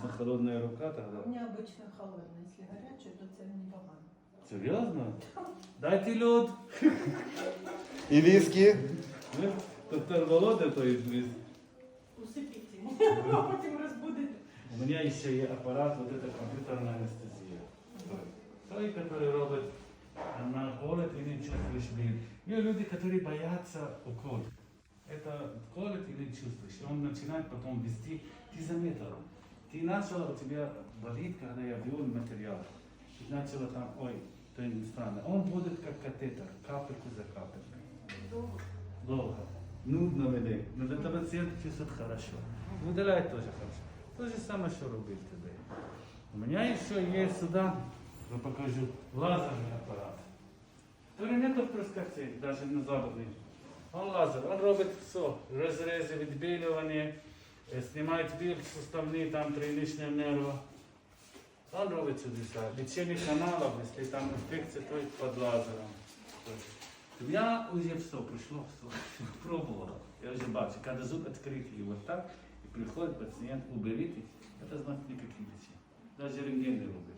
если холодная рука, У тогда... меня обычно холодно, если горячее, то це не погано. Серьезно? Дайте лед. І віскі. Ну, Доктор Володя, то есть близ. Усипіть, а потім розбудете. У меня еще есть аппарат, вот это компьютерная анестезия. Той, который робит на колет и не чувствуешь боль. Есть люди, которые боятся укол. Это колет и не чувствуешь. И он начинает потом вести. Ты заметила, ты начала, у тебя болит, когда я ввел материал. Ты начала там, ой, то не странно. Он будет как катетер, капельку за капелькой. Долго. Нудно мене. Но для тебя пациент чувствует хорошо. Выделяет тоже хорошо. То же самое, что рубит тебе. У меня еще есть сюда, я покажу, лазерный аппарат. Который нет впрыскателей, даже на западный. Он лазер, он робит все. Разрезы, відбілювання, е, знімає біль суставні, там триничні нерви. Он робить чудеса. Лечение каналов, если там инфекция, то есть под лазером. То есть У меня уже все пришло, все, пробовал. Я уже бачу, когда зуб открытый вот так, и приходит пациент, уберите, это значит никаких лечений. Даже рентген не рубит.